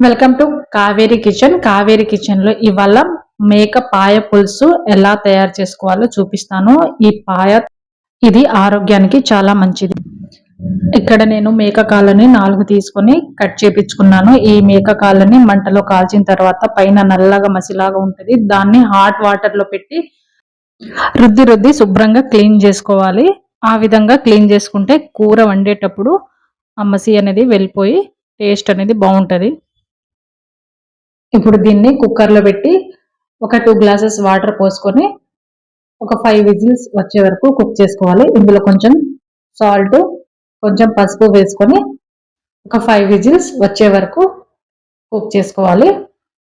Welcome to Kaveri kitchen Kaveri కిచెన్లో ఇవాళ మేక పాయ పులుసు ఎలా తయారు చేసుకోవాలో చూపిస్తాను. ఈ పాయ ఇది ఆరోగ్యానికి చాలా మంచిది. ఇక్కడ నేను మేక కాళ్ళని నాలుగు తీసుకొని కట్ చేపించుకున్నాను. ఈ మేక కాళ్ళని మంటలో కాల్చిన తర్వాత పైన నల్లగా మసిలాగా ఉంటుంది. దాన్ని హాట్ వాటర్లో పెట్టి రుద్ది రుద్ది శుభ్రంగా క్లీన్ చేసుకోవాలి. ఆ విధంగా క్లీన్ చేసుకుంటే కూర వండేటప్పుడు ఆ మసి అనేది వెళ్ళిపోయి టేస్ట్ అనేది బాగుంటుంది. ఇప్పుడు దీన్ని కుక్కర్లో పెట్టి ఒక టూ గ్లాసెస్ వాటర్ పోసుకొని ఒక ఫైవ్ విజిల్స్ వచ్చే వరకు కుక్ చేసుకోవాలి. ఇందులో కొంచెం సాల్ట్ కొంచెం పసుపు వేసుకొని ఒక ఫైవ్ విజిల్స్ వచ్చే వరకు కుక్ చేసుకోవాలి.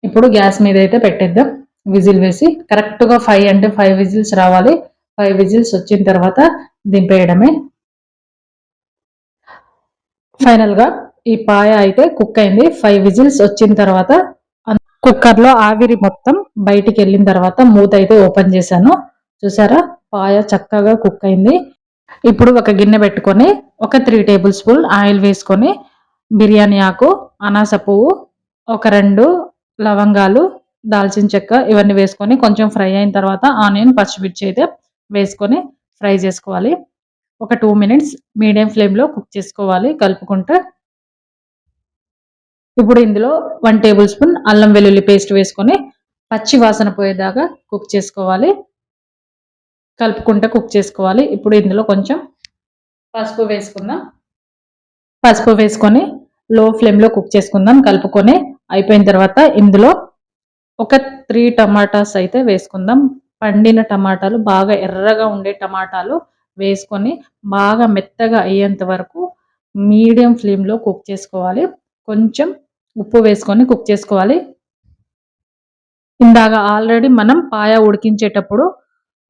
ఇప్పుడు గ్యాస్ మీద అయితే పెట్టేద్దాం. విజిల్ వేసి కరెక్ట్గా ఫైవ్ అంటే ఫైవ్ విజిల్స్ రావాలి. ఫైవ్ విజిల్స్ వచ్చిన తర్వాత దింపేయడమే. ఫైనల్గా ఈ పాయ అయితే కుక్ అయింది. ఫైవ్ విజిల్స్ వచ్చిన తర్వాత కుక్కర్లో ఆవిరి మొత్తం బయటికి వెళ్ళిన తర్వాత మూత అయితే ఓపెన్ చేశాను. చూసారా? పాయ చక్కగా కుక్ అయింది. ఇప్పుడు ఒక గిన్నె పెట్టుకొని ఒక త్రీ టేబుల్ స్పూన్ ఆయిల్ వేసుకొని బిర్యానీ ఆకు అనాస పువ్వు ఒక రెండు లవంగాలు దాల్చిన చెక్క ఇవన్నీ వేసుకొని కొంచెం ఫ్రై అయిన తర్వాత ఆనియన్ పచ్చిమిర్చి అయితే వేసుకొని ఫ్రై చేసుకోవాలి. ఒక టూ మినిట్స్ మీడియం ఫ్లేమ్లో కుక్ చేసుకోవాలి. కలుపుకుంటే ఇప్పుడు ఇందులో వన్ టేబుల్ స్పూన్ అల్లం వెల్లుల్లి పేస్ట్ వేసుకొని పచ్చి వాసన పోయేదాకా కుక్ చేసుకోవాలి. కలుపుకుంటే కుక్ చేసుకోవాలి. ఇప్పుడు ఇందులో కొంచెం పసుపు వేసుకుందాం. పసుపు వేసుకొని లో ఫ్లేమ్లో కుక్ చేసుకుందాం. కలుపుకొని అయిపోయిన తర్వాత ఇందులో ఒక త్రీ టమాటాస్ అయితే వేసుకుందాం. పండిన టమాటాలు బాగా ఎర్రగా ఉండే టమాటాలు వేసుకొని బాగా మెత్తగా అయ్యేంత వరకు మీడియం ఫ్లేమ్లో కుక్ చేసుకోవాలి. కొంచెం ఉప్పు వేసుకొని కుక్ చేసుకోవాలి. ఇందాక ఆల్రెడీ మనం పాయ ఉడికించేటప్పుడు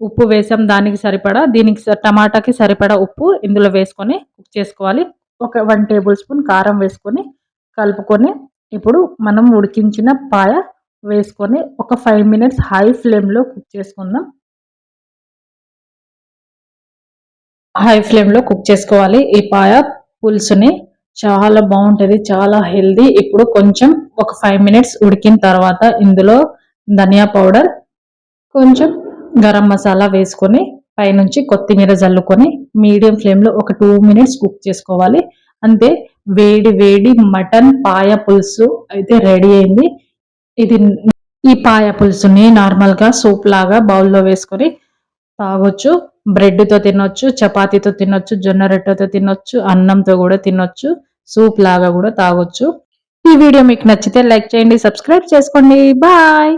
ఉప్పు వేసాం దానికి సరిపడా దీనికి టమాటాకి సరిపడా ఉప్పు ఇందులో వేసుకొని కుక్ చేసుకోవాలి. ఒక వన్ టేబుల్ స్పూన్ కారం వేసుకొని కలుపుకొని ఇప్పుడు మనం ఉడికించిన పాయ వేసుకొని ఒక ఫైవ్ మినిట్స్ హై ఫ్లేమ్లో కుక్ చేసుకుందాం. హై ఫ్లేమ్లో కుక్ చేసుకోవాలి. ఈ పాయ పులుసుని చాలా బాగుంటుంది చాలా హెల్దీ. ఇప్పుడు కొంచెం ఒక ఫైవ్ మినిట్స్ ఉడికిన తర్వాత ఇందులో ధనియా పౌడర్ కొంచెం గరం మసాలా వేసుకొని పైనుంచి కొత్తిమీర జల్లుకొని మీడియం ఫ్లేమ్లో ఒక టూ మినిట్స్ కుక్ చేసుకోవాలి. అంతే వేడి వేడి మటన్ పాయ పులుసు అయితే రెడీ అయింది. ఇది ఈ పాయ పులుసుని నార్మల్గా సూప్ లాగా బౌల్లో వేసుకొని తాగొచ్చు. బ్రెడ్తో తినొచ్చు చపాతీతో తినొచ్చు జొన్న రొట్టెతో తినొచ్చు అన్నంతో కూడా తినొచ్చు సూప్ లాగా కూడా తాగొచ్చు. ఈ వీడియో మీకు నచ్చితే లైక్ చేయండి సబ్స్క్రైబ్ చేసుకోండి. బాయ్!